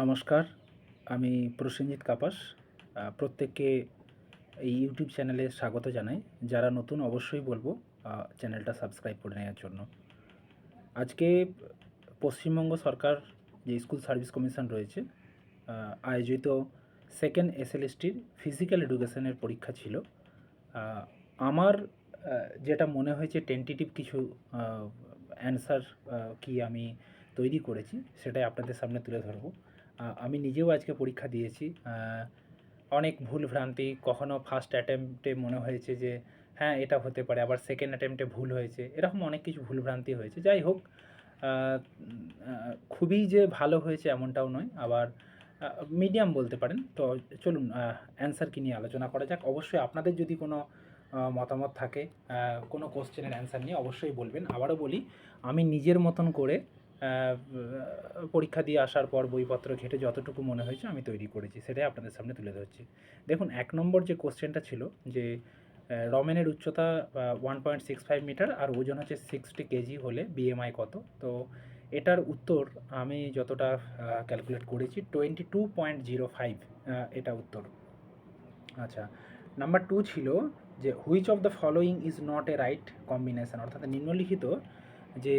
নমস্কার, আমি প্রসেনজিৎ কাপাস প্রত্যেককে এই ইউটিউব চ্যানেলে স্বাগত জানাই। যারা নতুন অবশ্যই বলব চ্যানেলটা সাবস্ক্রাইব করে নেওয়ার জন্য। আজকে পশ্চিমবঙ্গ সরকার যে স্কুল সার্ভিস কমিশন রয়েছে আয়োজিত সেকেন্ড এসএলএসটির ফিজিক্যাল এডুকেশনের পরীক্ষা ছিল। আমার যেটা মনে হয়েছে টেন্টেটিভ কিছু অ্যান্সার কি আমি তৈরি করেছি, সেটাই আপনাদের সামনে তুলে ধরবো। আমি নিজেও আজকে পরীক্ষা দিয়েছি। অনেক ভুল ভ্রান্তি, কখনো ফার্স্ট অ্যাটেম্পটে মনে হয়েছে যে হ্যাঁ এটা হতে পারে, আবার সেকেন্ড অ্যাটেম্পটে ভুল হয়েছে, এরকম অনেক কিছু ভুল ভ্রান্তি হয়েছে। যাই হোক খুবই যে ভালো হয়েছে এমনটাও নয়, আবার মিডিয়াম বলতে পারেন। তো চলুন অ্যান্সার কি নিয়ে আলোচনা করা যাক? অবশ্যই আপনাদের যদি কোনো মতামত থাকে কোনো কোশ্চেনের অ্যান্সার নিয়ে অবশ্যই বলবেন। আবারও বলি, আমি নিজের মতন করে পরীক্ষা দিয়ে আসার পর বইপত্র ঘেটে যতটুকু মনে হয়েছে আমি তৈরি করেছি, সেটাই আপনাদের সামনে তুলে ধরছি। দেখুন, এক নম্বর যে কোশ্চেনটা ছিল যে রমেনের উচ্চতা one point six five metre আর ওজন হচ্ছে সিক্সটি কেজি হলে বিএমআই কত? তো এটার উত্তর আমি যতটা ক্যালকুলেট করেছি twenty two point zero five এটা উত্তর। আচ্ছা নাম্বার টু ছিল যে which of the following is not a right combination অর্থাৎ নিম্নলিখিত যে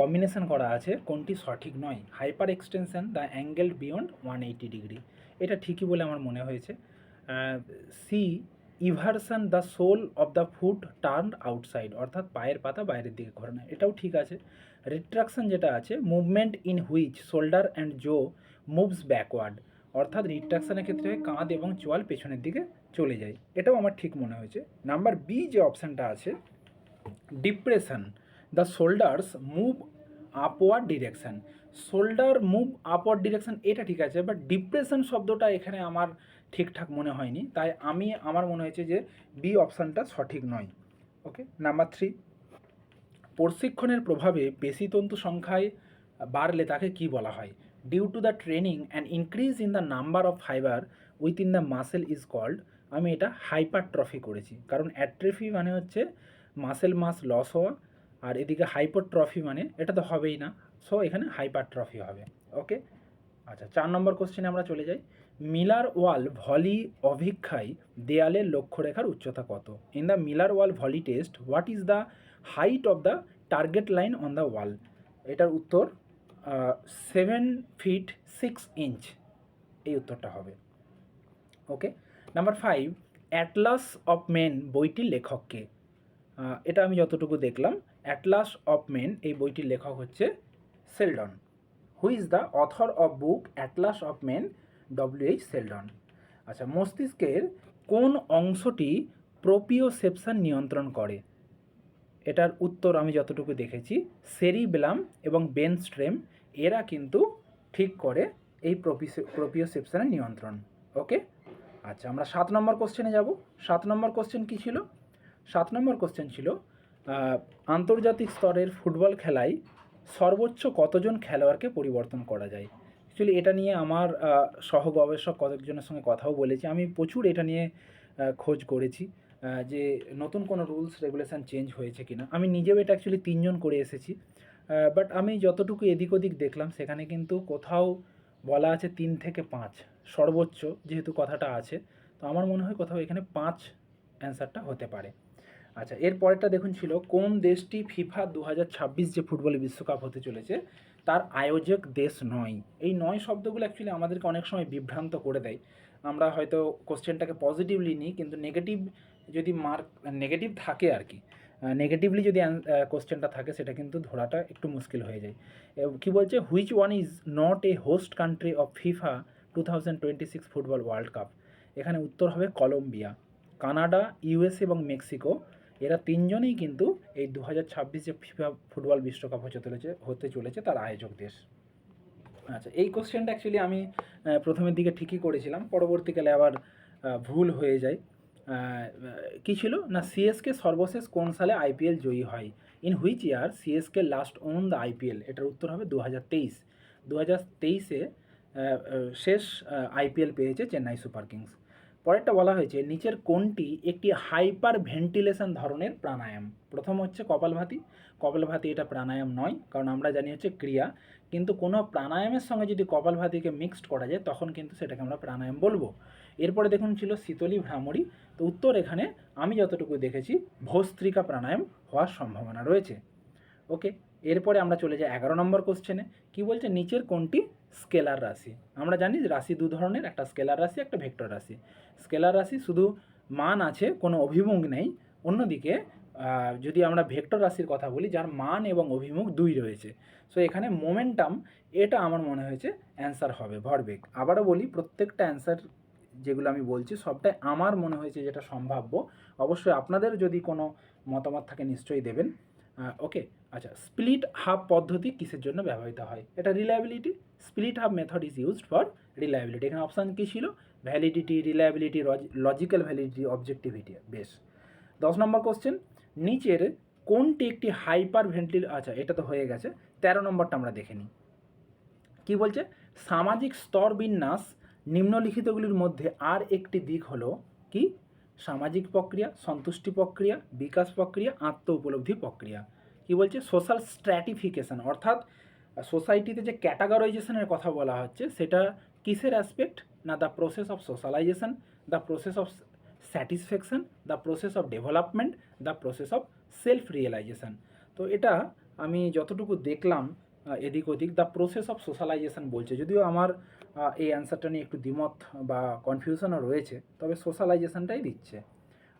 কম্বিনেশন করা আছে, কোনটি সঠিক নয়। Hyper extension the angle beyond one eighty degree. এটা ঠিকই বলে আমার মনে হয়েছে। C eversion the sole of the foot turn outside, অর্থাৎ পায়ের পাতা বাইরের দিকে ঘোরানো। এটাও ঠিক আছে। রিট্রাকশন যেটা আছে, movement in which shoulder and jaw moves backward, অর্থাৎ রিট্রাকশনের ক্ষেত্রে কাঁধ এবং চোয়াল পেছনের দিকে চলে যায়। এটাও আমার ঠিক মনে হয়েছে। নাম্বার বি যে অপশানটা আছে, depression. The shoulders move upward direction. Shoulder move upward direction, এটা ঠিক আছে, বাট ডিপ্রেশন শব্দটা এখানে আমার ঠিকঠাক মনে হয়নি, তাই আমি, আমার মনে হয়েছে যে বি অপশানটা সঠিক নয়। Okay, number three. প্রশিক্ষণের প্রভাবে পেশিতন্তু সংখ্যায় বাড়লে তাকে কি বলা হয়? Due to the training and increase in the number of fiber within the muscle is called আমি এটা হাইপারট্রফি করেছি, কারণ অ্যাট্রফি মানে হচ্ছে মাসেল মাস লস হওয়া আর এদিকে হাইপারট্রফি মানে এটা তো হবেই না। সো এখানে হাইপারট্রফি হবে। ওকে আচ্ছা চার নম্বর কোশ্চেনে আমরা চলে যাই। মিলার ওয়াল ভলি অভিক্ষায় দেয়ালের লক্ষ্যরেখার উচ্চতা কত? In the Miller wall volley test what is the height of the target line on the wall এটার উত্তর সেভেন ফিট সিক্স ইঞ্চ এই উত্তরটা হবে। Okay number five Atlas of Men বইটির লেখককে এটা আমি যতটুকু দেখলাম অ্যাটলাস অফ মেন এই বইটির লেখক হচ্ছে Sheldon. Who is the author of book Atlas of Men W H Sheldon আচ্ছা মস্তিষ্কের কোন অংশটি প্রোপিওসেপশন নিয়ন্ত্রণ করে? এটার উত্তর আমি যতটুকু দেখেছি, সেরিবেলাম এবং বেনস্ট্রেম, এরা কিন্তু ঠিক করে এই প্রোপিওসেপশনের নিয়ন্ত্রণ। ওকে? আচ্ছা আমরা সাত নম্বর কোশ্চেনে যাব। সাত নম্বর কোশ্চেন কী ছিল? সাত নম্বর কোশ্চেন ছিল আন্তর্জাতিক স্তরের ফুটবল খেলায় সর্বোচ্চ কতজন খেলোয়াড়কে পরিবর্তন করা যায়? অ্যাকচুয়ালি এটা নিয়ে আমার সহ গবেষক কতজনের সঙ্গে কথাও বলেছি। আমি প্রচুর এটা নিয়ে খোঁজ করেছি যে নতুন কোনো রুলস, রেগুলেশান চেঞ্জ হয়েছে কিনা। আমি নিজেও এটা অ্যাকচুয়ালি তিনজন করে এসেছি বাট আমি যতটুকু এদিক ওদিক দেখলাম, সেখানে কিন্তু কোথাও বলা আছে তিন থেকে পাঁচ, সর্বোচ্চ যেহেতু কথাটা আছে, তো আমার মনে হয় কোথাও এখানে পাঁচ অ্যান্সারটা হতে পারে। আচ্ছা এর পরেরটা দেখুন ছিল কোন দেশটি ফিফা দু হাজার ছাব্বিশ যে ফুটবল বিশ্বকাপ হতে চলেছে, তার আয়োজক দেশ নয়। এই নয় শব্দগুলো অ্যাকচুয়ালি আমাদেরকে অনেক সময় বিভ্রান্ত করে দেয়। আমরা হয়তো কোশ্চেনটাকে পজিটিভলি নিই, কিন্তু নেগেটিভ যদি মার্ক নেগেটিভ থাকে আর কি নেগেটিভলি যদি কোশ্চেনটা থাকে, সেটা কিন্তু ধরাটা একটু মুশকিল হয়ে যায়। কি বলছে? Which one is not a host country of FIFA two thousand twenty six football world cup এখানে উত্তর হবে কলম্বিয়া, কানাডা ইউএস এবং মেক্সিকো। এরা তিনজনেই কিন্তু এই দু হাজার ছাব্বিশ যে ফিফা ফুটবল বিশ্বকাপ হতে চলেছে হতে চলেছে তার আয়োজক দেশ। আচ্ছা এই কোশ্চেনটা অ্যাকচুয়ালি আমি প্রথমের দিকে ঠিকই করেছিলাম, পরবর্তীকালে আবার ভুল হয়ে যায়। কী ছিল? না সিএসকে সর্বশেষ কোন সালে আইপিএল জয়ী হয়? In which year CSK last won the IPL এটার উত্তর হবে দু হাজার তেইশ দু হাজার তেইশে শেষ আইপিএল পেয়েছে চেন্নাই সুপার কিংস। পরেরটা বলা হয়েছে, নিচের কোনটি একটি হাইপার ভেন্টিলেশন ধরনের প্রাণায়াম। প্রথম হচ্ছে কপালভাতি কপালভাতি এটা প্রাণায়াম নয়, কারণ আমরা জানি হচ্ছে ক্রিয়া। কিন্তু কোনো প্রাণায়ামের সঙ্গে যদি কপালভাতিকে মিক্সড করা যায়, তখন কিন্তু সেটাকে আমরা প্রাণায়াম বলব। এরপরে দেখুন ছিল শীতলী ভ্রামরী। তো উত্তর এখানে আমি যতটুকু দেখেছি, ভস্ত্রিকা প্রাণায়াম হওয়ার সম্ভাবনা রয়েছে। ওকে, এরপরে আমরা চলে যাই এগারো নম্বর কোশ্চেনে কি বলছে? নিচের কোনটি স্কেলার রাশি। আমরা জানি রাশি দু ধরনের, একটা স্কেলার রাশি, একটা ভেক্টর রাশি। স্কেলার রাশি শুধু মান আছে, কোনো অভিমুখ নেই। অন্যদিকে যদি আমরা ভেক্টর রাশির কথা বলি, যার মান এবং অভিমুখ দুই রয়েছে। সো এখানে মোমেন্টাম এটা আমার মনে হয়েছে অ্যান্সার হবে ভরবেগ আবারও বলি, প্রত্যেকটা অ্যান্সার যেগুলো আমি বলছি, সবটাই আমার মনে হয়েছে যেটা সম্ভাব্য। অবশ্যই আপনাদের যদি কোনো মতামত থাকে, নিশ্চয়ই দেবেন। ওকে আচ্ছা স্প্লিট হাফ পদ্ধতি কিসের জন্য ব্যবহৃত হয়? এটা reliability split half method is used for reliability এখানে অপশান কী ছিল? Validity reliability logical validity objectivity বেশ। দশ নম্বর কোশ্চেন নিচের কোনটি একটি হাইপার ভেন্টিল আচ্ছা এটা তো হয়ে গেছে। তেরো নম্বরটা আমরা দেখে নিই। কী বলছে? সামাজিক স্তর বিন্যাস নিম্নলিখিতগুলির মধ্যে আর একটি দিক হলো কি? সামাজিক প্রক্রিয়া, সন্তুষ্টি প্রক্রিয়া, বিকাশ প্রক্রিয়া, আত্ম উপলব্ধি প্রক্রিয়া। কি বলছে? সোশ্যাল স্ট্র্যাটিফিকেশন অর্থাৎ সোসাইটিতে যে ক্যাটাগরাইজেশনের কথা বলা হচ্ছে, সেটা কিসের অ্যাসপেক্ট না the process of socialization the process of satisfaction the process of development the process of self realization তো এটা আমি যতটুকু দেখলাম এদিক ওদিক দ্য প্রসেস অফ সোশ্যালাইজেশন বলছে। যদিও আমার এই অ্যান্সারটা নিয়ে একটু দ্বিমত বা কনফিউশনও রয়েছে, তবে সোশ্যালাইজেশনটাই দিচ্ছে।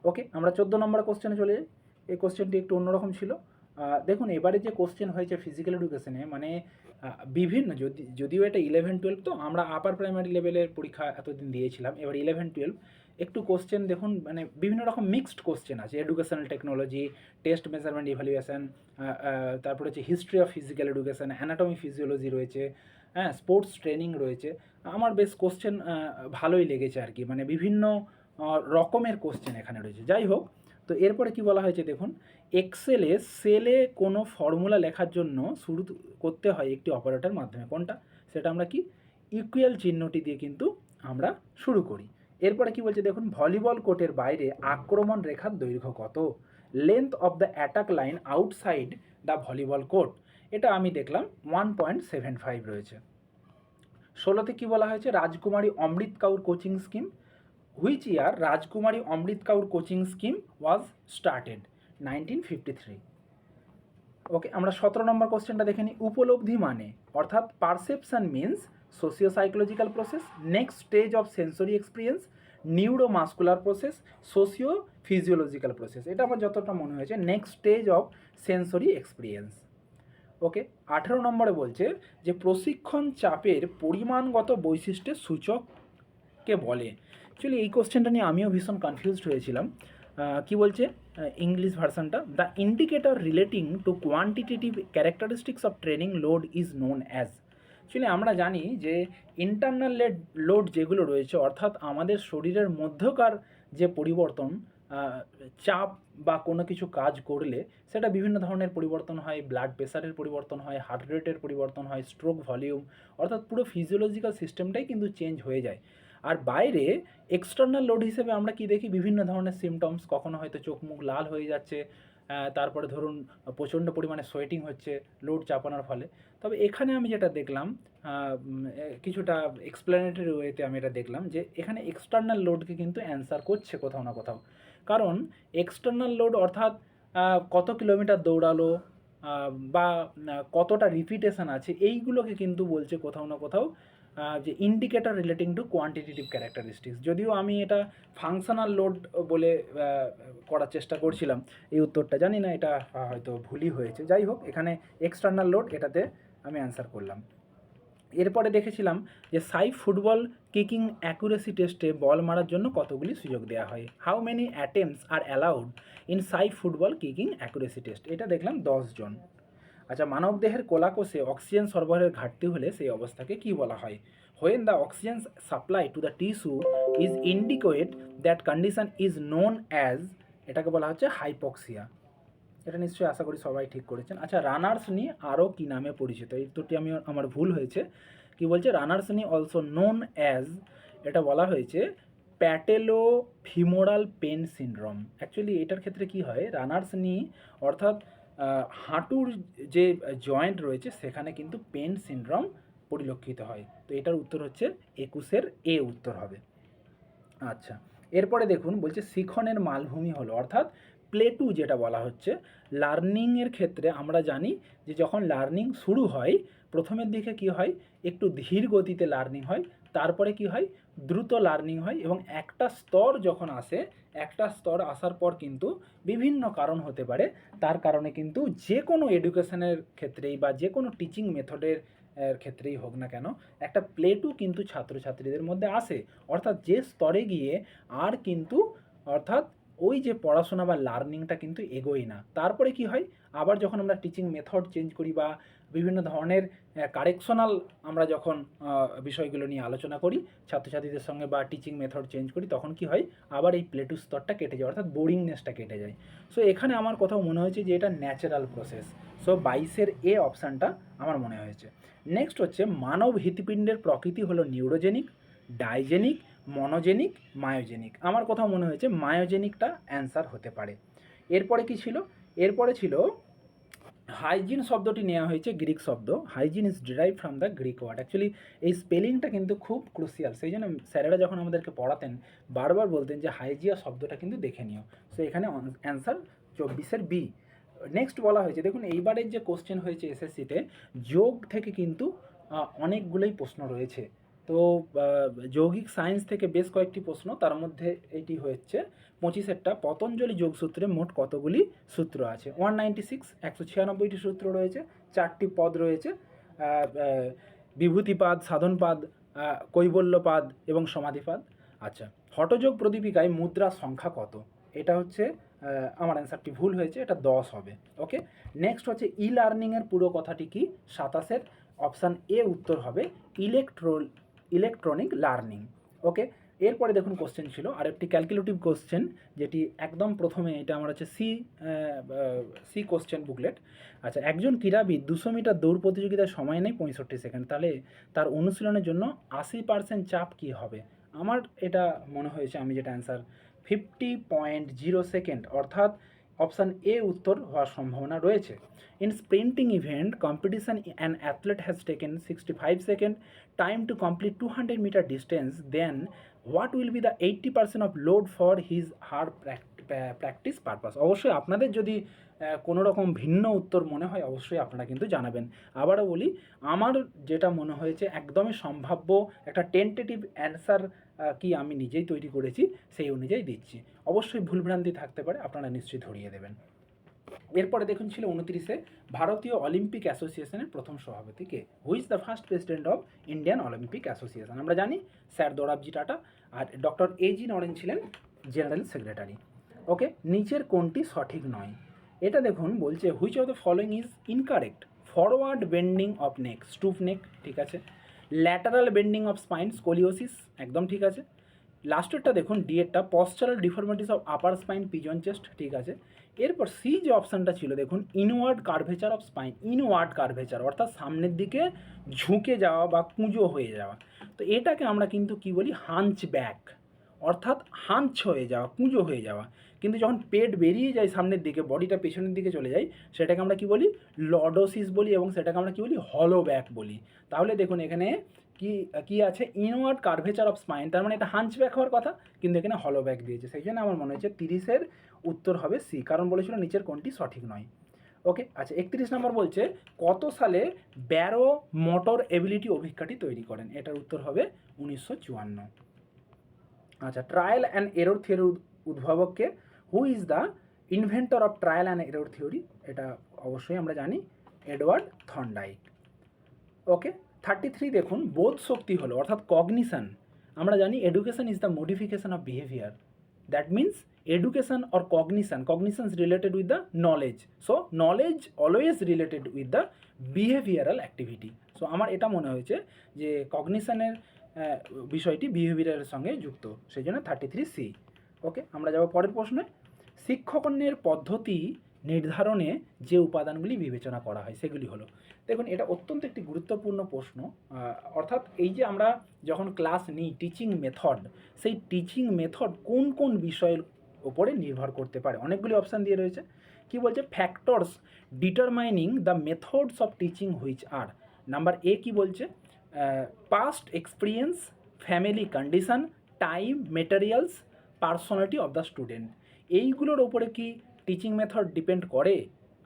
ওকে আমরা চোদ্দ নম্বর কোশ্চেনে চলে যাই। এই কোশ্চেনটি একটু অন্যরকম ছিল। দেখুন, এবারে যে কোশ্চেন হয়েছে ফিজিক্যাল এডুকেশনে মানে বিভিন্ন, যদি, যদিও এটা ইলেভেন টুয়েলভ তো আমরা আপার প্রাইমারি লেভেলের পরীক্ষা এতদিন দিয়েছিলাম, এবার ইলেভেন টুয়েলভ একটু কোশ্চেন দেখুন মানে বিভিন্ন রকম মিক্সড কোশ্চেন আছে educational technology test measurement evaluation তারপরে হচ্ছে history of physical education anatomy physiology রয়েছে হ্যাঁ স্পোর্টস ট্রেনিং রয়েছে, আমার বেশ কোশ্চেন ভালোই লেগেছে আর কি মানে বিভিন্ন রকমের কোশ্চেন এখানে রয়েছে। যাই হোক তো এরপরে কি বলা হয়েছে দেখুন এক্সেলে সেলে কোনো ফর্মুলা লেখার জন্য শুরু করতে হয় একটি অপারেটর মাধ্যমে। কোনটা? সেটা আমরা কি? ইকুয়াল চিহ্নটি দিয়ে কিন্তু আমরা শুরু করি। এরপরে কি বলছে দেখুন ভলিবল কোর্টের বাইরে আক্রমণ রেখার দৈর্ঘ্য কত? Length of the attack line outside the volleyball court এটা আমি দেখলাম ওয়ান পয়েন্ট সেভেন ফাইভ রয়েছে। ষোলোতে কি বলা হয়েছে? রাজকুমারী Amrit Kaur coaching scheme which year Rajkumari Amrit Kaur coaching scheme was started nineteen fifty three okay আমরা সতেরো নম্বর কোশ্চেনটা দেখে নিই। উপলব্ধি মানে অর্থাৎ perception means socio psychological process next stage of sensory experience neuromuscular process socio physiological process এটা আমার যতটা মনে হয়েছে next stage of sensory experience okay আঠেরো নম্বরে বলছে যে প্রশিক্ষণ চাপের পরিমাণগত বৈশিষ্ট্যের সূচককে বলে। অ্যাকচুয়ালি এই কোশ্চেনটা নিয়ে আমিও ভীষণ কনফিউজড হয়েছিলাম। কি বলছে? ইংলিশ ভার্সনটা the indicator relating to quantitative characteristics of training load is known as actually আমরা জানি যে ইন্টারনাল লোড যেগুলো রয়েছে, অর্থাৎ আমাদের শরীরের মধ্যকার যে পরিবর্তন চাপ বা কোনো কিছু কাজ করলে, সেটা বিভিন্ন ধরনের পরিবর্তন হয়। ব্লাড প্রেশারের পরিবর্তন হয় হার্ট রেটের পরিবর্তন হয় স্ট্রোক ভলিউম অর্থাৎ পুরো ফিজিওলজিক্যাল সিস্টেমটাই কিন্তু চেঞ্জ হয়ে যায়। আর বাইরে এক্সটার্নাল লোড হিসেবে আমরা কি দেখি? বিভিন্ন ধরনের সিমটমস কখনো হয়তো চোখ মুখ লাল হয়ে যাচ্ছে তারপরে ধরুন প্রচণ্ড পরিমাণে সোয়েটিং হচ্ছে লোড চাপানোর ফলে। তবে এখানে আমি যেটা দেখলাম কিছুটা এক্সপ্লেনেটরি ওয়েতে আমি এটা দেখলাম যে এখানে এক্সটার্নাল লোডকে কিন্তু অ্যান্সার করছে কোথাও না কোথাও। কারণ এক্সটার্নাল লোড অর্থাৎ কত কিলোমিটার দৌড়ালো বা কতটা রিপিটেশন আছে, এইগুলোকে কিন্তু বলছে কোথাও না কোথাও যে indicator relating to quantitative characteristics যদিও আমি এটা ফাংশনাল লোড বলে করার চেষ্টা করছিলাম, এই উত্তরটা জানি না, এটা হয়তো ভুলই হয়েছে। যাই হোক, এখানে এক্সটার্নাল লোড এটাতে আমি অ্যান্সার করলাম। এরপরে দেখেছিলাম যে সাই ফুটবল কিকিং অ্যাকুরেসি টেস্টে বল মারার জন্য কতগুলি সুযোগ দেওয়া হয়? How many attempts are allowed in SAI football kicking accuracy test এটা দেখলাম জন। আচ্ছা মানব দেহের কোলাকোষে অক্সিজেন সরবরাহের ঘাটতি হলে সেই অবস্থাকে কি বলা হয়? When the oxygen supply to the tissue is inadequate that condition is known as এটাকে বলা হচ্ছে হাইপক্সিয়া এটা নিশ্চয়ই আশা করি সবাই ঠিক করেছেন। আচ্ছা রানার্স নি আরও কী নামে পরিচিত? এই উত্তরটি আমি, আমার ভুল হয়েছে। কি বলছে? রানার্স নি অলসো নোন অ্যাজ এটা বলা হয়েছে patello femoral pain syndrome actually এটার ক্ষেত্রে কি হয়? রানার্স নি অর্থাৎ হাঁটুর যে জয়েন্ট রয়েছে, সেখানে কিন্তু পেন সিনড্রোম পরিলক্ষিত হয়। তো এটার উত্তর হচ্ছে একুশের এ উত্তর হবে। আচ্ছা এরপরে দেখুন, বলছে শিখনের মালভূমি হলো, অর্থাৎ প্লেটু যেটা বলা হচ্ছে, লার্নিংয়ের ক্ষেত্রে আমরা জানি যে যখন লার্নিং শুরু হয়, প্রথমের দিকে কি হয়, একটু ধীর গতিতে লার্নিং হয়, তারপরে কি হয়, দ্রুত লার্নিং হয় এবং একটা স্তর যখন আসে একটা স্তর আসার পর কিন্তু বিভিন্ন কারণ হতে পারে। তার কারণে কিন্তু যে কোনো এডুকেশনের ক্ষেত্রেই বা যে কোনো টিচিং মেথডের ক্ষেত্রেই হোক না কেন, একটা প্লেটু কিন্তু ছাত্রছাত্রীদের মধ্যে আসে। অর্থাৎ যে স্তরে গিয়ে আর কিন্তু, অর্থাৎ ওই যে পড়াশোনা বা লার্নিংটা কিন্তু এগোয় না। তারপরে কি হয়? আবার যখন আমরা টিচিং মেথড চেঞ্জ করি বা বিভিন্ন ধরনের কারেকশনাল আমরা যখন বিষয়গুলো নিয়ে আলোচনা করি, ছাত্রছাত্রীদের সঙ্গে বা টিচিং মেথড চেঞ্জ করি, তখন কি হয়? আবার এই প্লেটু স্তরটা কেটে যায়, অর্থাৎ বোরিংনেসটা কেটে যায়। সো এখানে আমার কোথাও মনে হয়েছে যে এটা ন্যাচারাল প্রসেস সো বাইশের এ অপশানটা আমার মনে হয়েছে। নেক্সট হচ্ছে মানব হৃৎপিণ্ডের প্রকৃতি হলো নিউরোজেনিক ডাইজেনিক মনোজেনিক মায়োজেনিক আমার কোথাও মনে হয়েছে মায়োজেনিকটা অ্যান্সার হতে পারে। এরপরে কি ছিল? এরপরে ছিল হাইজিন শব্দটি নেওয়া হয়েছে গ্রিক শব্দ। Hygiene is derive from the Greek word actually এই স্পেলিংটা কিন্তু খুব ক্রুসিয়াল সেই জন্য স্যারেরা যখন আমাদেরকে পড়াতেন, বারবার বলতেন যে হাইজিয়া শব্দটা কিন্তু দেখে নিও। সো এখানে অ্যান্সার চব্বিশের বি নেক্সট বলা হয়েছে, দেখুন, এইবারের যে কোশ্চেন হয়েছে এসএসসিতে যোগ থেকে কিন্তু অনেকগুলোই প্রশ্ন রয়েছে। তো যৌগিক সায়েন্স থেকে বেশ কয়েকটি প্রশ্ন, তার মধ্যে এটি হচ্ছে পঁচিশেরটা, পতঞ্জলি যোগসূত্রে মোট কতগুলি সূত্র আছে? ওয়ান নাইনটি সিক্স একশো ছিয়ানব্বইটি সূত্র রয়েছে, চারটি পদ রয়েছে বিভূতিপাদ, সাধনপাদ কৈবল্যপাদ এবং সমাধিপাদ। আচ্ছা হটযোগ প্রদীপিকায় মুদ্রার সংখ্যা কত? এটা হচ্ছে আমার অ্যান্সারটি ভুল হয়েছে, এটা দশ হবে, ওকে? নেক্সট হচ্ছে ই লার্নিংয়ের পুরো কথাটি কি? সাতাশের, অপশান এ উত্তর হবে, ইলেকট্রো ইলেকট্রনিক লার্নিং ওকে এরপরে দেখুন কোশ্চেন ছিল আর একটি ক্যালকুলেটিভ কোশ্চেন যেটি একদম প্রথমে এটা আমার হচ্ছে সি সি কোশ্চেন বুকলেট আচ্ছা একজন ক্রীড়াবিদ দুশো মিটার দৌড় প্রতিযোগিতায় সময় নেই পঁয়ষট্টি সেকেন্ড, তাহলে তার অনুশীলনের জন্য আশি পার্সেন্ট চাপ কী হবে? আমার এটা মনে হয়েছে, আমি যেটা answer fifty point zero second অর্থাৎ অপশান এ উত্তর হওয়ার সম্ভাবনা রয়েছে। In sprinting event competition an athlete has taken sixty five second time to complete two hundred metre distance then what will be the eighty percent of load for his her practice purpose অবশ্যই আপনাদের যদি কোনো রকম ভিন্ন উত্তর মনে হয়, অবশ্যই আপনারা কিন্তু জানাবেন। আবারও বলি, আমার যেটা মনে হয়েছে, একদমই সম্ভাব্য একটা টেন্টেটিভ অ্যান্সার কি আমি নিজেই তৈরি করেছি, সেই অনুযায়ী দিচ্ছি। অবশ্যই ভুলভ্রান্তি থাকতে পারে, আপনারা নিশ্চয়ই ধরিয়ে দেবেন। এরপরে দেখুন, ছিল উনত্রিশে, ভারতীয় অলিম্পিক অ্যাসোসিয়েশনের প্রথম সভাপতি কে? Who is the first president of Indian Olympic Association আমরা জানি, স্যার দোরাবজি টাটা আর ডক্টর এজি নরেন ছিলেন জেনারেল সেক্রেটারি। ওকে, নিচের কোনটি সঠিক নয়। এটা দেখুন, বলছে which of the following is incorrect forward bending of neck stoop neck ঠিক আছে? Lateral bending of spine scoliosis একদম ঠিক আছে। লাস্টেরটা দেখুন ডিএরটা postural deformities of upper spine pigeon chest ঠিক আছে। এরপর সি যে অপশানটা ছিল, দেখুন inward curvature of spine inward curvature অর্থাৎ সামনের দিকে ঝুঁকে যাওয়া বা কুঁজো হয়ে যাওয়া। তো এটাকে আমরা কিন্তু কি বলি হাঞ্চ ব্যাক অর্থাৎ হাঞ্চ হয়ে যাওয়া, কুঁজো হয়ে যাওয়া। কিন্তু যখন পেট বেরিয়ে যায় সামনের দিকে, বডিটা পেছনের দিকে চলে যায়, সেটাকে আমরা কি বলি? লডোসিস বলি এবং সেটাকে আমরা কি বলি? হলো ব্যাক বলি। তাহলে দেখুন এখানে কি কি আছে? Inward curvature of spine. তার মানে এটা হাঞ্চ ব্যাক হওয়ার কথা, কিন্তু এখানে হলো ব্যাক দিয়েছে। সেই জন্য আমার মনে হচ্ছে তিরিশের উত্তর হবে সি, কারণ বলেছিল নিচের কোনটি সঠিক নয়। ওকে আচ্ছা একত্রিশ নম্বর বলছে, কত সালে ব্যারো মোটর এবিলিটি অভিজ্ঞাটি তৈরি করেন? এটার উত্তর হবে উনিশশো চুয়ান্ন। আচ্ছা trial and error theory উদ্ভাবককে who is the inventor of trial and error theory এটা অবশ্যই আমরা জানি, Edward Thorndike. Okay thirty three দেখুন, বোধ শক্তি হলো, অর্থাৎ কগনিশন আমরা জানি education is the modification of behaviour that means education or cognition cognition related with the knowledge so knowledge always related with the behavioural activity so আমার এটা মনে হয়েছে যে কগনিশনের বিষয়টি বিহেভিয়ারের সঙ্গে যুক্ত সেই জন্য থার্টি থ্রি সি ওকে আমরা যাব পরের প্রশ্নে। শিক্ষকনের পদ্ধতি নির্ধারণে যে উপাদানগুলি বিবেচনা করা হয়, সেগুলি হলো, দেখুন, এটা অত্যন্ত একটি গুরুত্বপূর্ণ প্রশ্ন অর্থাৎ এই যে আমরা যখন ক্লাস নিই টিচিং মেথড সেই টিচিং মেথড কোন কোন বিষয়ের ওপরে নির্ভর করতে পারে? অনেকগুলি অপশান দিয়ে রয়েছে। কি বলছে? Factors determining the methods of teaching which are number A কি বলছে? Past experience family condition time materials personality of the student এইগুলোর ওপরে কি টিচিং মেথড ডিপেন্ড করে?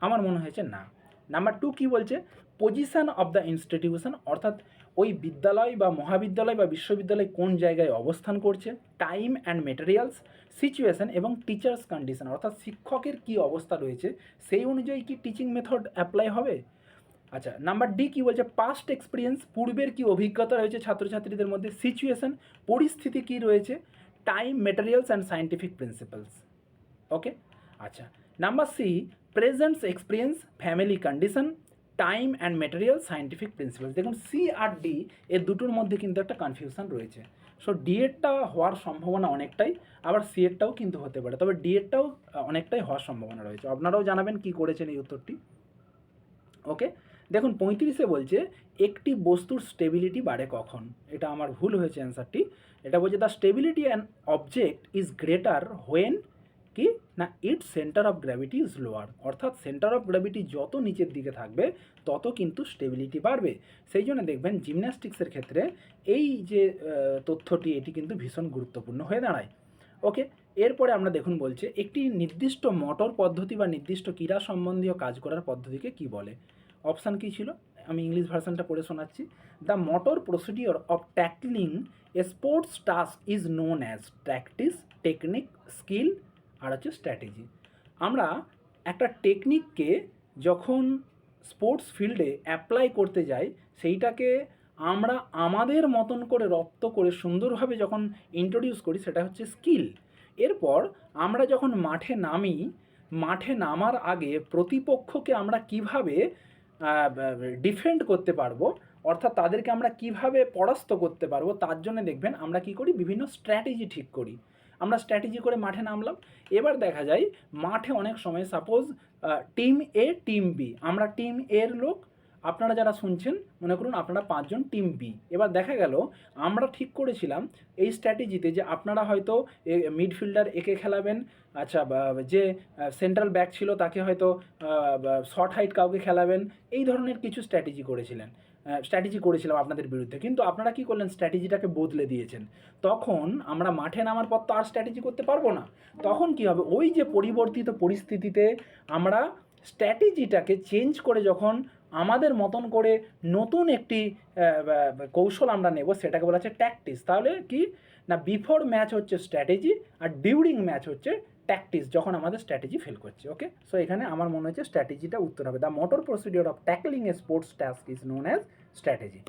আমার মনে হয়েছে না। নাম্বার টু কী বলছে? পজিশন অফ দ্য ইনস্টিটিউশন অর্থাৎ ওই বিদ্যালয় বা মহাবিদ্যালয় বা বিশ্ববিদ্যালয় কোন জায়গায় অবস্থান করছে? টাইম অ্যান্ড মেটেরিয়ালস সিচুয়েশন এবং টিচার্স কন্ডিশন অর্থাৎ শিক্ষকের কী অবস্থা রয়েছে? সেই অনুযায়ী কি টিচিং মেথড অ্যাপ্লাই হবে? আচ্ছা নাম্বার ডি কী বলছে? পাস্ট এক্সপিরিয়েন্স পূর্বের কি অভিজ্ঞতা রয়েছে ছাত্রছাত্রীদের মধ্যে? সিচুয়েশন পরিস্থিতি কী রয়েছে? Time materials and scientific principles okay আচ্ছা number C presents experience family condition time and material scientific principle দেখুন সি আর ডি এর দুটোর মধ্যে কিন্তু একটা কনফিউশন রয়েছে। সো ডি এরটা হওয়ার সম্ভাবনা অনেকটাই, আবার সি এরটাও কিন্তু হতে পারে। তবে ডি এরটাও অনেকটাই হওয়ার সম্ভাবনা রয়েছে। আপনারাও জানাবেন কি করেছেন এই উত্তরটি। ওকে দেখুন, পঁয়ত্রিশে বলছে, একটি বস্তুর স্টেবিলিটি বাড়ে কখন? এটা আমার ভুল হয়েছে অ্যান্সারটি এটা বলছে the stability and object is greater when কি? না it centre of gravity is lower অর্থাৎ সেন্টার অফ গ্র্যাভিটি যত নিচের দিকে থাকবে, তত কিন্তু স্টেবিলিটি বাড়বে। সেই জন্য দেখবেন জিমন্যাস্টিক্সের ক্ষেত্রে এই যে তথ্যটি, এটি কিন্তু ভীষণ গুরুত্বপূর্ণ হয়ে দাঁড়ায়। ওকে, এরপরে আমরা দেখুন বলছে, একটি নির্দিষ্ট মোটর পদ্ধতি বা নির্দিষ্ট ক্রীড়া সম্বন্ধীয় কাজ করার পদ্ধতিকে কি বলে? অপশান কী ছিল? আমি ইংলিশ ভার্সনটা পড়ে শোনাচ্ছি। The motor procedure of tackling a sports task is known as practice technique skill আর হচ্ছে স্ট্র্যাটেজি আমরা একটা টেকনিককে যখন স্পোর্টস ফিল্ডে অ্যাপ্লাই করতে যাই, সেইটাকে আমরা আমাদের মতন করে রপ্ত করে সুন্দরভাবে যখন ইন্ট্রোডিউস করি, সেটা হচ্ছে স্কিল এরপর আমরা যখন মাঠে নামি, মাঠে নামার আগে প্রতিপক্ষকে আমরা কীভাবে ডিফেন্ড করতে পারব, অর্থাৎ তাদেরকে আমরা কীভাবে পরাস্ত করতে পারব, তার জন্য দেখবেন আমরা কি করি, বিভিন্ন স্ট্র্যাটেজি ঠিক করি। আমরা স্ট্র্যাটেজি করে মাঠে নামলাম। এবার দেখা যায়, মাঠে অনেক সময় suppose team A team B আমরা টিম এর লোক আপনারা যারা শুনছেন, মনে করুন আপনারা পাঁচজন টিম বি এবার দেখা গেল, আমরা ঠিক করেছিলাম এই স্ট্র্যাটেজিতে যে আপনারা হয়তো মিডফিল্ডার একে খেলাবেন আচ্ছা যে সেন্ট্রাল ব্যাক ছিল তাকে হয়তো শর্ট হাইট কাউকে খেলাবেন, এই ধরনের কিছু স্ট্র্যাটেজি করেছিলেন। স্ট্র্যাটেজি করেছিলাম আপনাদের বিরুদ্ধে। কিন্তু আপনারা কি করলেন? স্ট্র্যাটেজিটাকে বদলে দিয়েছেন। তখন আমরা মাঠে নামার পর তো আর স্ট্র্যাটেজি করতে পারব না। তখন কি হবে? ওই যে পরিবর্তিত পরিস্থিতিতে আমরা স্ট্র্যাটেজিটাকে চেঞ্জ করে যখন আমাদের মতন করে নতুন একটি কৌশল আমরা নেব, সেটাকে বলা হচ্ছে ট্যাকটিস তাহলে কি? না বিফোর ম্যাচ হচ্ছে স্ট্র্যাটেজি আর ডিউরিং ম্যাচ হচ্ছে ট্যাকটিস যখন আমাদের স্ট্র্যাটেজি ফেল করছে ওকে সো এখানে আমার মনে হচ্ছে স্ট্র্যাটেজিটা উত্তর হবে। The motor procedure of tackling a sports task is known as strategy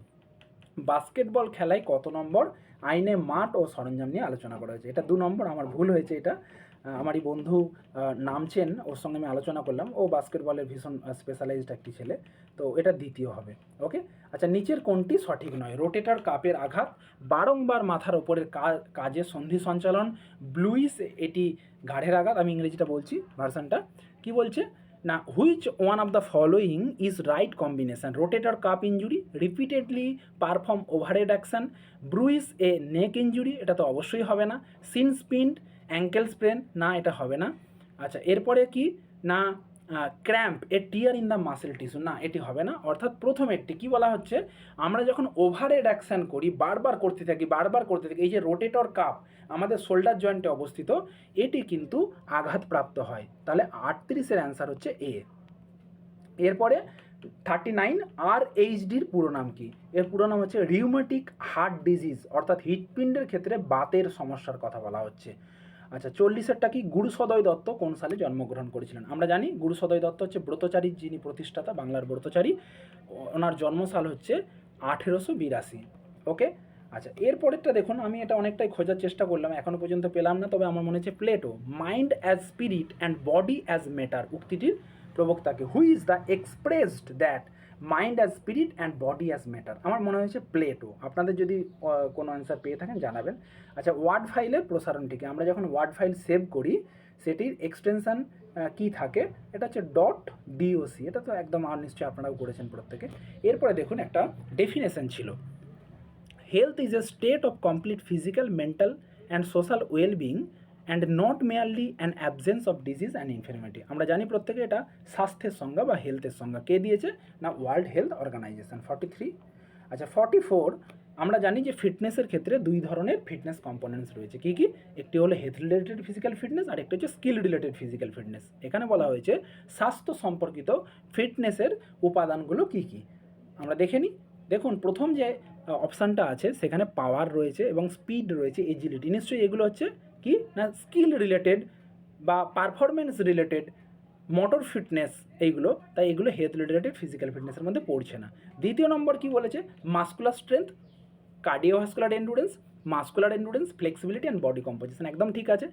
basketball খেলায় কত নম্বর আইনে মাঠ ও সরঞ্জাম নিয়ে আলোচনা করা হয়েছে? এটা দু নম্বর, আমার ভুল হয়েছে এটা। আমারই বন্ধু নামছেন, ওর সঙ্গে আমি আলোচনা করলাম। ও বাস্কেটবলের ভীষণ স্পেশালাইজড একটি ছেলে। তো এটা দ্বিতীয় হবে ওকে আচ্ছা নিচের কোনটি সঠিক নয়? রোটেটার কাপের আঘাত, বারংবার মাথার ওপরের কা- কাজে সন্ধি সঞ্চালন, ব্লুইস, এটি ঘাড়ের আঘাত, আমি ইংরেজিটা বলছি ভার্সানটা, কি বলছে? না which one of the following is right combination rotator cup injury repeatedly perform overhead action bruise a neck injury এটা তো অবশ্যই হবে না সিন স্পিন্ড অ্যাঙ্কেল স্প্রেন না, এটা হবে না। আচ্ছা এরপরে কি? না cramp a tear in the muscle tissue না, এটি হবে না। অর্থাৎ প্রথম একটি কী বলা হচ্ছে? আমরা যখন ওভারহেড অ্যাকশন করি, বারবার করতে থাকি, বারবার করতে থাকি, এই যে রোটেটর কাপ আমাদের শোল্ডার জয়েন্টে অবস্থিত, এটি কিন্তু আঘাতপ্রাপ্ত হয়। তাহলে আটত্রিশের অ্যান্সার হচ্ছে এ এরপরে থার্টি নাইন আর এইচডির পুরো নাম কি? এর পুরো নাম হচ্ছে রিউমেটিক হার্ট ডিজিজ অর্থাৎ হৃৎপিণ্ডের ক্ষেত্রে বাতের সমস্যার কথা বলা হচ্ছে। আচ্ছা চল্লিশেরটা কি গুরু সদয় দত্ত কোন সালে জন্মগ্রহণ করেছিলেন? আমরা জানি গুরু সদয় দত্ত হচ্ছে ব্রতচারীর যিনি প্রতিষ্ঠাতা বাংলার ব্রতচারী। ওনার জন্মসাল হচ্ছে আঠেরোশো বিরাশি। ওকে? আচ্ছা এরপরেরটা দেখুন, আমি এটা অনেকটাই খোঁজার চেষ্টা করলাম এখনও পর্যন্ত পেলাম না, তবে আমার মনে হচ্ছে Plato mind as spirit and body as matter উক্তিটির প্রবক্তাকে who is the expressed that mind as spirit and body as matter আমার মনে হয়েছে প্লেটো আপনাদের যদি কোনো অ্যান্সার পেয়ে থাকেন, জানাবেন। আচ্ছা ওয়ার্ড ফাইলের প্রসারণটিকে আমরা যখন ওয়ার্ড ফাইল সেভ করি, সেটির এক্সটেনশান কি থাকে? এটা হচ্ছে ডট ডিওসি এটা তো একদম আর নিশ্চয়ই আপনারাও করেছেন প্রত্যেকে। এরপরে দেখুন একটা ডেফিনেশন ছিল। Health is a state of complete physical mental and social wellbeing and not merely an absence of disease and infirmity আমরা জানি প্রত্যেকে এটা স্বাস্থ্যের সংজ্ঞা বা হেলথের সংজ্ঞা। কে দিয়েছে? না World Health Organization forty three আচ্ছা ফর্টি ফোর আমরা জানি যে ফিটনেসের ক্ষেত্রে দুই ধরনের ফিটনেস কম্পোনেন্টস রয়েছে। কী কী? একটি হলো হেলথ রিলেটেড ফিজিক্যাল ফিটনেস আর একটি হচ্ছে স্কিল রিলেটেড ফিজিক্যাল ফিটনেস এখানে বলা হয়েছে স্বাস্থ্য সম্পর্কিত ফিটনেসের উপাদানগুলো কী কী? আমরা দেখে নিই। দেখুন, প্রথম যে অপশানটা আছে, সেখানে পাওয়ার রয়েছে এবং স্পিড রয়েছে এজিলিটি নিশ্চয়ই এগুলো হচ্ছে কি? না স্কিল রিলেটেড বা পারফরমেন্স রিলেটেড মোটর ফিটনেস এইগুলো, তাই এগুলো হেলথ রিলেটেড ফিজিক্যাল ফিটনেসের মধ্যে পড়ছে না। দ্বিতীয় নম্বর কি বলেছে? Muscular strength cardiovascular endurance muscular endurance flexibility and body composition একদম ঠিক আছে।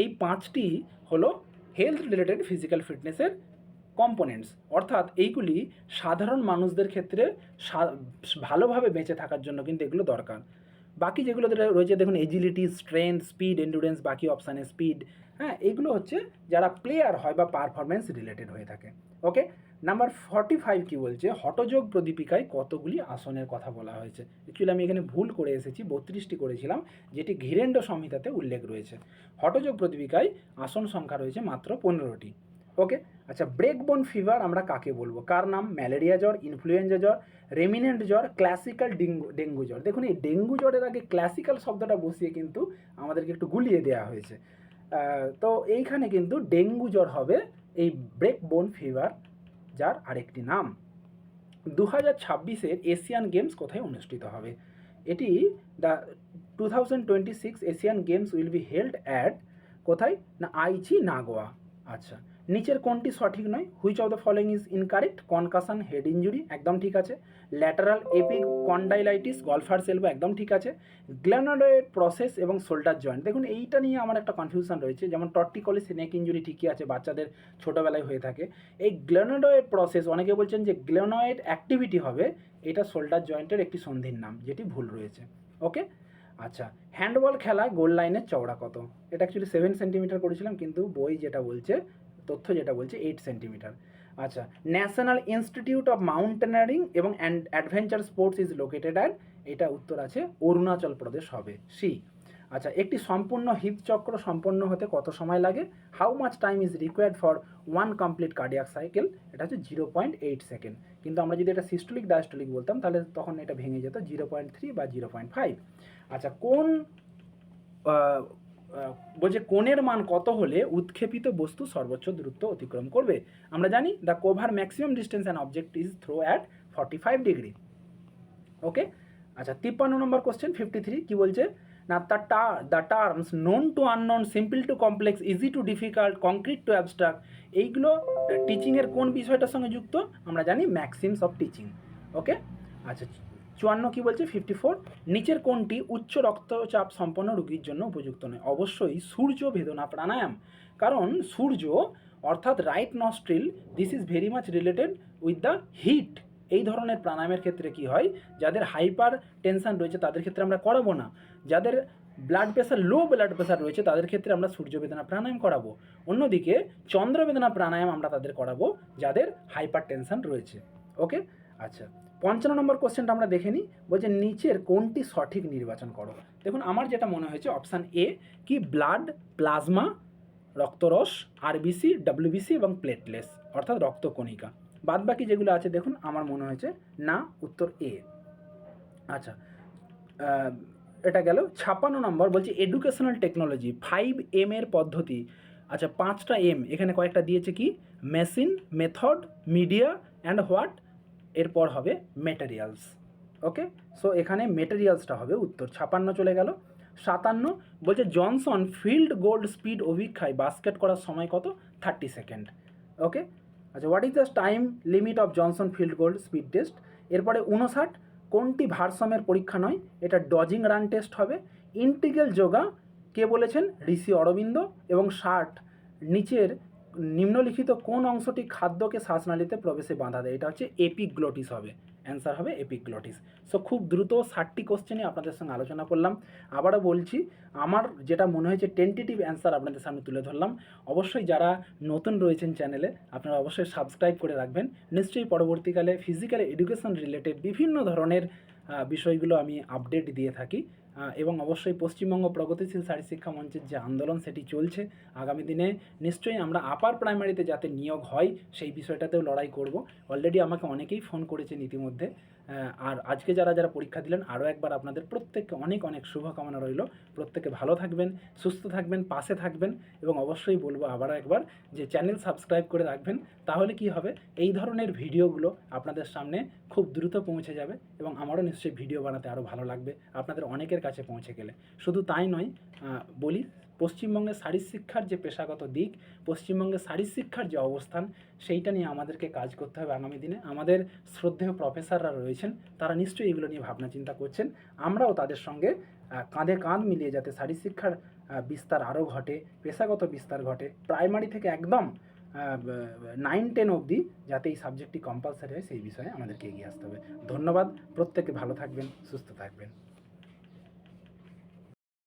এই পাঁচটি হলো হেলথ রিলেটেড ফিজিক্যাল ফিটনেসের কম্পোনেন্টস অর্থাৎ এইগুলি সাধারণ মানুষদের ক্ষেত্রে ভালোভাবে বেঁচে থাকার জন্য কিন্তু এগুলো দরকার। বাকি যেগুলো রয়েছে, দেখুন এজিলিটি স্ট্রেংথ স্পিড এন্ডুরেন্স বাকি অপশানে স্পিড হ্যাঁ এগুলো হচ্ছে যারা প্লেয়ার হয় বা পারফরমেন্স রিলেটেড হয়ে থাকে। ওকে নাম্বার ফর্টি ফাইভ কী বলছে? হটযোগ প্রদীপিকায় কতগুলি আসনের কথা বলা হয়েছে। অ্যাকচুয়ালি আমি এখানে ভুল করে এসেছি, বত্রিশটি করেছিলাম, যেটি ঘিরেন্ড সংহিতাতে উল্লেখ রয়েছে। হটযোগ প্রদীপিকায় আসন সংখ্যা রয়েছে মাত্র পনেরোটি। ওকে আচ্ছা ব্রেকবোন ফিভার আমরা কাকে বলব? কার নাম? ম্যালেরিয়া জ্বর ইনফ্লুয়েঞ্জা জ্বর রেমিনেন্ট জ্বর ক্লাসিক্যাল ডেঙ্গু ডেঙ্গু জ্বর। দেখুন, এই ডেঙ্গু জ্বরের আগে ক্লাসিক্যাল শব্দটা বসিয়ে কিন্তু আমাদেরকে একটু গুলিয়ে দেওয়া হয়েছে। তো এইখানে কিন্তু ডেঙ্গু জ্বর হবে এই ব্রেকবোন ফিভার যার আরেকটি নাম। দু হাজার ছাব্বিশের এশিয়ান গেমস কোথায় অনুষ্ঠিত হবে? এটি the two thousand twenty six Asian Games will be held at কোথায়? না, আইচি, নাগোয়া। আচ্ছা নিচের কোনটি সঠিক নয়? Which of the following is incorrect concussion head injury একদম ঠিক আছে। ল্যাটারাল এপিক কন্ডাইলাইটিস গলফার সেলভো একদম ঠিক আছে। গ্ল্যানোডয়েড প্রসেস এবং শোল্ডার জয়েন্ট দেখুন, এইটা নিয়ে আমার একটা কনফিউশন রয়েছে। যেমন টর্টিকলিস নেক ইঞ্জুরি ঠিকই আছে, বাচ্চাদের ছোটোবেলায় হয়ে থাকে। এই গ্ল্যানোডয়েড প্রসেস অনেকে বলছেন যে গ্ল্যানোয়েড অ্যাক্টিভিটি হবে, এটা শোল্ডার জয়েন্টের একটি সন্ধির নাম, যেটি ভুল রয়েছে। ওকে আচ্ছা হ্যান্ডবল খেলায় গোল লাইনের চওড়া কত? এটা অ্যাকচুয়ালি সেভেন সেন্টিমিটার করেছিলাম, কিন্তু বই যেটা বলছে তথ্য যেটা বলছে এইট সেন্টিমিটার আচ্ছা ন্যাশনাল ইনস্টিটিউট অফ মাউন্টেনারিং এবং Adventure Sports is located at এটা উত্তর আছে, অরুণাচল প্রদেশ হবে সি আচ্ছা একটি সম্পূর্ণ হৃদচক্র সম্পন্ন হতে কত সময় লাগে? How much time is required for one complete cardiac cycle এটা হচ্ছে জিরো পয়েন্ট এইট সেকেন্ড কিন্তু আমরা যদি এটা সিস্টোলিক ডায়াস্টোলিক বলতাম, তাহলে তখন এটা ভেঙে যেত জিরো পয়েন্ট থ্রি বা জিরো পয়েন্ট ফাইভ আচ্ছা কোন বলছে, কোণের মান কত হলে উৎক্ষেপিত বস্তু সর্বোচ্চ দূরত্ব অতিক্রম করবে? আমরা জানি the cover maximum distance and object is throw at forty five degree okay আচ্ছা তিপ্পান্ন নম্বর কোশ্চেন ফিফটি থ্রি কী বলছে? না দ্য টার the terms known to unknown simple to complex easy to difficult concrete to abstract এইগুলো টিচিংয়ের কোন বিষয়টার সঙ্গে যুক্ত? আমরা জানি ম্যাক্সিমস অফ টিচিং ওকে আচ্ছা চুয়ান্ন কী বলছে? ফিফটি ফোর নিচের কোনটি উচ্চ রক্তচাপ সম্পন্ন রোগীর জন্য উপযুক্ত নয়। অবশ্যই সূর্য ভেদনা প্রাণায়াম। কারণ সূর্য, অর্থাৎ right nostril this is very much related with the heat এই ধরনের প্রাণায়ামের ক্ষেত্রে কি হয়? যাদের হাইপার টেনশন রয়েছে, তাদের ক্ষেত্রে আমরা করাবো না। যাদের blood pressure low blood pressure রয়েছে, তাদের ক্ষেত্রে আমরা সূর্য বেদনা প্রাণায়াম করাবো। অন্যদিকে চন্দ্র বেদনা প্রাণায়াম আমরা তাদের করাবো, যাদের হাইপার টেনশন রয়েছে। ওকে আচ্ছা। পঞ্চান্ন নম্বর কোশ্চেনটা আমরা দেখে নিই, বলছে নিচের কোনটি সঠিক নির্বাচন করো? দেখুন, আমার যেটা মনে হয়েছে অপশান এ কি ব্লাড প্লাজমা রক্তরস আরবিসি ডাব্লিউবিসি এবং প্লেটলেস অর্থাৎ রক্তকণিকা। বাদ বাকি যেগুলো আছে, দেখুন, আমার মনে হয়েছে, না, উত্তর এ আচ্ছা এটা গেল, ছাপ্পান্ন নম্বর, বলছে এডুকেশনাল টেকনোলজি ফাইভ এম এর পদ্ধতি। আচ্ছা পাঁচটা এম এখানে কয়েকটা দিয়েছে কি? Machine method media and what এরপর হবে মেটেরিয়ালস ওকে সো এখানে মেটেরিয়ালসটা হবে উত্তর। ছাপান্ন চলে গেল। সাতান্ন বলছে জনসন ফিল্ড গোল্ড স্পিড অভিক্ষায় বাস্কেট করার সময় কত? থার্টি সেকেন্ড ওকে আচ্ছা what is the time limit of Johnson field goal speed test এরপরে উনষাট কোনটি ভারসাম্যের পরীক্ষা নয়? এটা ডজিং রান টেস্ট হবে। ইন্টিগ্রাল যোগা কে বলেছেন? ঋষি অরবিন্দ এবং ষাট, নিচের নিম্নলিখিত কোন অংশটি খাদ্যকে শ্বাসনালীতে প্রবেশে বাধা দেয়? এটা হচ্ছে এপিগ্লোটিস হবে। অ্যান্সার হবে এপিগ্লোটিস। সো খুব দ্রুত ষাটটি কোশ্চেনই আপনাদের সঙ্গে আলোচনা করলাম। আবারও বলছি, আমার যেটা মনে হয়েছে টেন্টেটিভ অ্যান্সার আপনাদের সামনে তুলে ধরলাম। অবশ্যই যারা নতুন রয়েছেন চ্যানেলে আপনারা অবশ্যই সাবস্ক্রাইব করে রাখবেন। নিশ্চয়ই পরবর্তীকালে ফিজিক্যাল এডুকেশন রিলেটেড বিভিন্ন ধরনের বিষয়গুলো আমি আপডেট দিয়ে থাকি। এবং অবশ্যই পশ্চিমবঙ্গ প্রগতিশীল শারীর শিক্ষা মঞ্চের যে আন্দোলন সেটি চলছে আগামী দিনে। নিশ্চয়ই আমরা আপার প্রাইমারিতে যাতে নিয়োগ হয়, সেই বিষয়টাতেও লড়াই করব। অলরেডি আমাকে অনেকেই ফোন করেছেন ইতিমধ্যে। আর আজকে যারা যারা পরীক্ষা দিলেন, আরও একবার আপনাদের প্রত্যেককে অনেক অনেক শুভকামনা রইল। প্রত্যেকে ভালো থাকবেন, সুস্থ থাকবেন, পাশে থাকবেন এবং অবশ্যই বলব আবারও একবার যে চ্যানেল সাবস্ক্রাইব করে রাখবেন, তাহলে কি হবে? এই ধরনের ভিডিওগুলো আপনাদের সামনে খুব দ্রুত পৌঁছে যাবে এবং আমারও নিশ্চয়ই ভিডিও বানাতে আরও ভালো লাগবে আপনাদের অনেকের কাছে পৌঁছে গেলে। শুধু তাই নয় বলি পশ্চিমবঙ্গের শারীর শিক্ষার যে পেশাগত দিক, পশ্চিমবঙ্গের শারীর শিক্ষার যে অবস্থান, সেইটা নিয়ে আমাদেরকে কাজ করতে হবে আগামী দিনে। আমাদের শ্রদ্ধেয় প্রফেসররা রয়েছেন, তারা নিশ্চয়ই এগুলো নিয়ে ভাবনা চিন্তা করছেন। আমরাও তাদের সঙ্গে কাঁধে কাঁধ মিলিয়ে যাতে শারীর শিক্ষার বিস্তার আরও ঘটে, পেশাগত বিস্তার ঘটে প্রাইমারি থেকে একদম নাইন টেন অবধি যাতে এই সাবজেক্টটি কম্পালসারি হয়, সেই বিষয়ে আমাদেরকে এগিয়ে আসতে হবে। ধন্যবাদ, প্রত্যেকে ভালো থাকবেন, সুস্থ থাকবেন।